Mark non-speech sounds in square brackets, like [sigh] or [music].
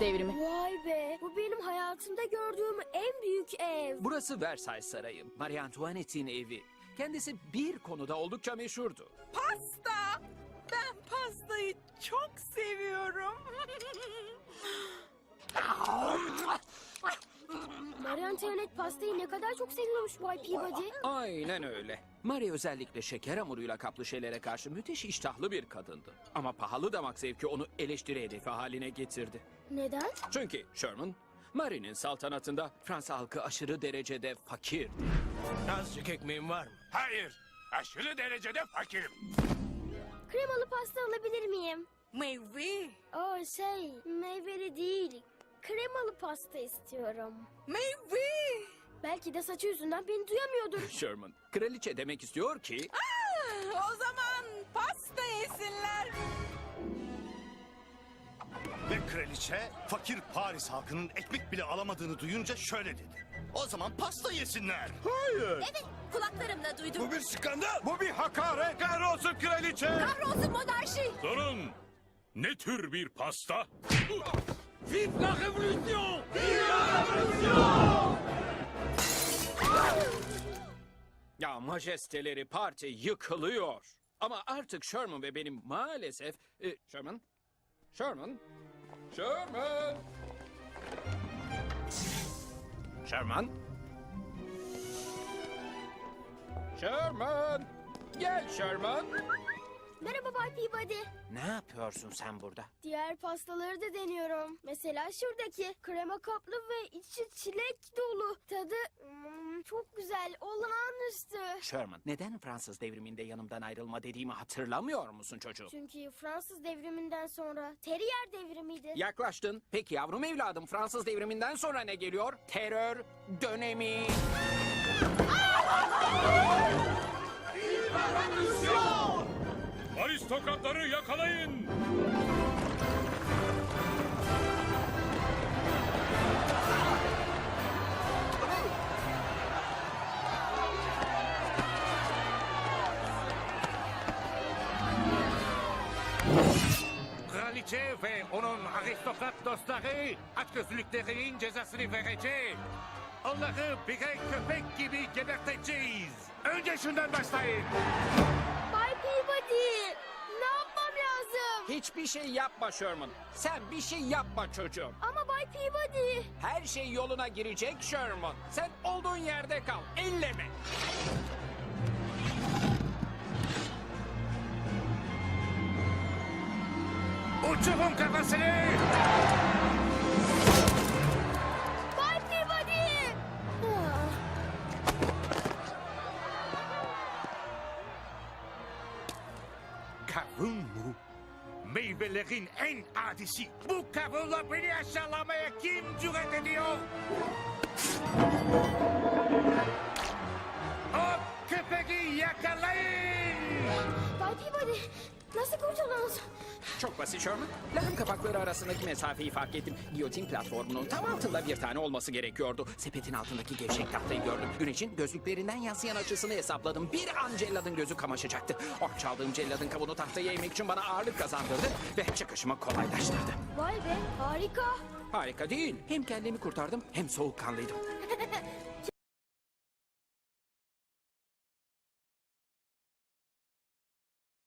Devrimi. Vay be. Bu benim hayatımda gördüğüm en büyük ev. Burası Versailles Sarayı. Marie Antoinette'in evi. Kendisi bir konuda oldukça meşhurdu. Pasta. Ben pastayı çok seviyorum. Marie Antoinette pastayı ne kadar çok seviyormuş Bay Peabody. Aynen öyle. Marie özellikle şeker hamuruyla kaplı şeylere karşı müthiş iştahlı bir kadındı. Ama pahalı damak zevki onu eleştiri hedefi haline getirdi. Neden? Çünkü Sherman, Marie'nin saltanatında Fransa halkı aşırı derecede fakirdi. Azıcık ekmeğin var mı? Hayır. Aşırı derecede fakirim. Kremalı pasta alabilir miyim? Meyve. O şey, meyveli değil. Kremalı pasta istiyorum. Meyve. Belki de saçı yüzünden beni duyamıyordur. [laughs] Sherman, kraliçe demek istiyor ki... O zaman pasta yesinler. Ve kraliçe fakir Paris halkının ekmek bile alamadığını duyunca şöyle dedi. O zaman pasta yesinler. Evet, kulaklarımla duydum. Bu bir skandal. Bu bir hakaret. Kahrolsun kraliçe. Kahrolsun monarşi. Sorun. Ne tür bir pasta? Vive la révolution! Ya majesteleri parti yıkılıyor. Ama artık Sherman ve benim maalesef... E, Sherman? Sherman? Sherman? Sherman? Sherman? Gel Sherman. Merhaba Bay Peabody. Ne yapıyorsun sen burada? Diğer pastaları da deniyorum. Mesela şuradaki krema kaplı ve içi çilek dolu. Tadı çok güzel, olağanüstü. Sherman, neden Fransız devriminde yanımdan ayrılma dediğimi hatırlamıyor musun çocuğum? Çünkü Fransız devriminden sonra Terrier devrimiydi. Yaklaştın. Peki yavrum evladım Fransız devriminden sonra ne geliyor? Terör dönemi. Aristokratları yakalayın. Kraliçe ve onun aristokrat dostları açgözlülüklerinin cezasını verecek. Onları birer köpek gibi geberteceğiz. Önce şundan başlayın. Bay Peabody, ne yapmam lazım? Hiçbir şey yapma Sherman. Sen bir şey yapma çocuğum. Ama Bay Peabody, Her şey yoluna girecek Sherman. Sen olduğun yerde kal. Elleme. Uçurun kafasını. Peabody. Ah, Kavun mu? Meyvelerin en adisi. Bu kavunla beni aşağılamaya kim cüret ediyor? Nasıl kurtuldunuz? Çok basit Sherman. Lahım kapakları arasındaki mesafeyi fark ettim. Giyotin platformunun tam altında bir tane olması gerekiyordu. Sepetin altındaki gevşek tahtayı gördüm. Güneşin gözlüklerinden yansıyan açısını hesapladım. Bir an celladın gözü kamaşacaktı. Ok çaldığım celladın kabuğunu tahtaya eğmek için bana ağırlık kazandırdı ve çıkışımı kolaylaştırdı. Vay be, harika. Harika değil. Hem kendimi kurtardım hem soğukkanlıydım.